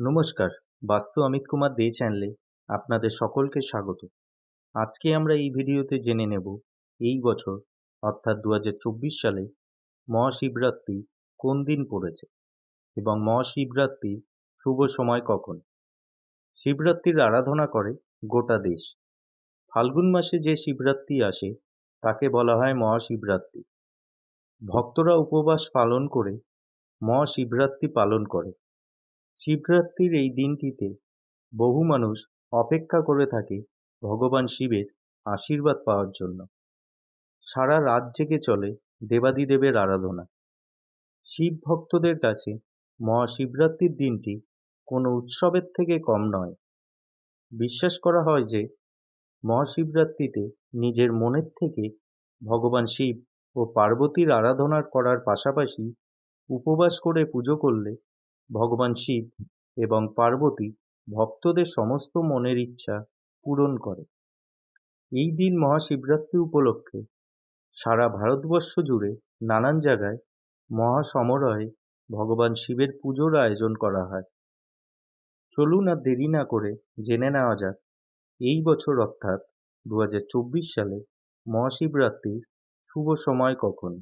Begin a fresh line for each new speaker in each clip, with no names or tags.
নমস্কার, বাস্তু অমিত কুমার দে চ্যানেলে আপনাদের সকলকে স্বাগত। আজকে আমরা এই ভিডিওতে জেনে নেব এই বছর, অর্থাৎ দু হাজার চব্বিশ সালে, মহাশিবরাত্রি কোন দিন পড়েছে এবং মহাশিবরাত্রির শুভ সময় কখন? শিবরাত্রির আরাধনা করে গোটা দেশ। ফাল্গুন মাসে যে শিবরাত্রি আসে, তাকে বলা হয় মহাশিবরাত্রি। ভক্তরা উপবাস পালন করে মহাশিবরাত্রি পালন করে। শিবরাত্রির এই দিনটিতে বহু মানুষ অপেক্ষা করে থাকে ভগবান শিবের আশীর্বাদ পাওয়ার জন্য। সারা রাত জেগে চলে দেবাদিদেবের আরাধনা। শিব ভক্তদের কাছে মহাশিবরাত্রির দিনটি কোনো উৎসবের থেকে কম নয়। বিশ্বাস করা হয় যে মহাশিবরাত্রিতে নিজের মনের থেকে ভগবান শিব ও পার্বতীর আরাধনা করার পাশাপাশি উপবাস করে পুজো করলে ভগবান শিব এবং পার্বতী ভক্তদের সমস্ত মনের ইচ্ছা পূরণ করে। এই দিন মহাশিবরাত্রি উপলক্ষে সারা ভারতবর্ষ জুড়ে নানান জায়গায় মহাসমারোহে ভগবান শিবের পুজোর আয়োজন করা হয়। চলুন আর দেরি না করে জেনে নেওয়া যাক, এই বছর অর্থাৎ দু হাজার চব্বিশ সালে মহাশিবরাত্রির শুভ সময় কখন?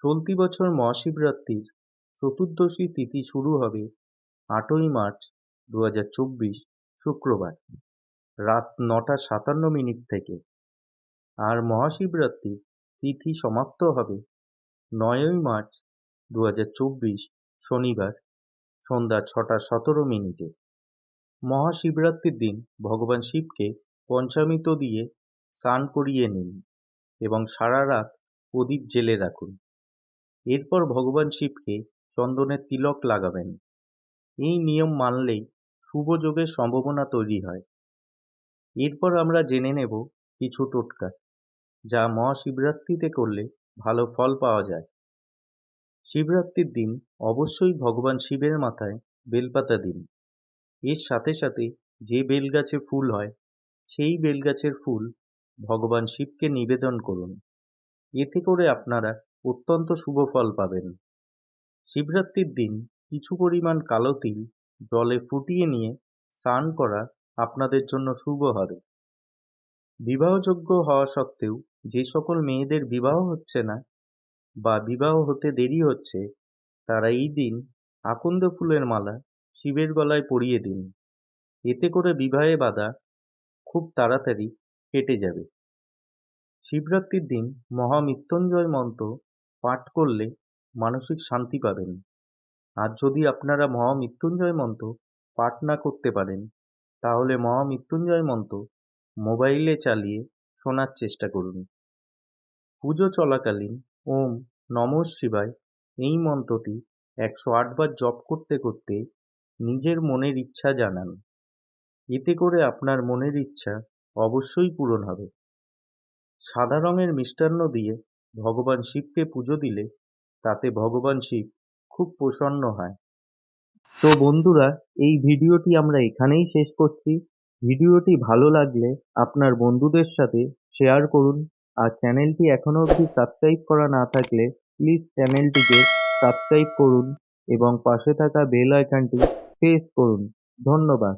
চলতি বছর মহাশিবরাত্রির চতুর্দশী তিথি শুরু হবে আটই মার্চ দু হাজার চব্বিশ শুক্রবার, রাত নটা সাতান্ন মিনিট থেকে। আর মহাশিবরাত্রির তিথি সমাপ্ত হবে নয়ই মার্চ দু হাজার চব্বিশ শনিবার, সন্ধ্যা ছটা সতেরো মিনিটে। মহাশিবরাত্রির দিন ভগবান শিবকে পঞ্চামৃত দিয়ে স্নান করিয়ে নিন এবং সারা রাত প্রদীপ জেলে রাখুন। এরপর ভগবান শিবকে চন্দনের তিলক লাগাবেন। এই নিয়ম মানলেই শুভ যোগের সম্ভাবনা তৈরি হয়। এরপর আমরা জেনে নেব কিছু টোটকা, যা মহাশিবরাত্রিতে করলে ভালো ফল পাওয়া যায়। শিবরাত্রির দিন অবশ্যই ভগবান শিবের মাথায় বেলপাতা দিন। এর সাথে সাথে যে বেলগাছে ফুল হয়, সেই বেলগাছের ফুল ভগবান শিবকে নিবেদন করুন। এতে করে আপনারা অত্যন্ত শুভ ফল পাবেন। শিবরাত্রির দিন কিছু পরিমাণ কালো তিল জলে ফুটিয়ে নিয়ে স্নান করা আপনাদের জন্য শুভ হবে। বিবাহযোগ্য হওয়া সত্ত্বেও যে সকল মেয়েদের বিবাহ হচ্ছে না বা বিবাহ হতে দেরি হচ্ছে, তারা এই দিন আকন্দ ফুলের মালা শিবের গলায় পরিয়ে দিন। এতে করে বিবাহে বাধা খুব তাড়াতাড়ি কেটে যাবে। শিবরাত্রির দিন মহামৃত্যুঞ্জয় মন্ত্র পাঠ করলে মানসিক শান্তি পাবেন। আর যদি আপনারা মহামৃত্যুঞ্জয় মন্ত্র পাঠ না করতে পারেন, তাহলে মহামৃত্যুঞ্জয় মন্ত্র মোবাইলে চালিয়ে শোনার চেষ্টা করুন। পুজো চলাকালীন ওম নম শিবায় এই মন্ত্রটি একশো আটবার জপ করতে করতে নিজের মনের ইচ্ছা জানান। এতে করে আপনার মনের ইচ্ছা অবশ্যই পূরণ হবে। সাদা রঙের মিষ্টান্ন দিয়ে ভগবান শিবকে পুজো দিলে তাতে ভগবান শিব খুব প্রসন্ন হয়। তো বন্ধুরা, এই ভিডিওটি আমরা এখানেই শেষ করছি। ভিডিওটি ভালো লাগলে আপনার বন্ধুদের সাথে শেয়ার করুন। আর চ্যানেলটি এখনও অবধি সাবস্ক্রাইব করা না থাকলে প্লিজ চ্যানেলটিকে সাবস্ক্রাইব করুন এবং পাশে থাকা বেল আইকনটি প্রেস করুন। ধন্যবাদ।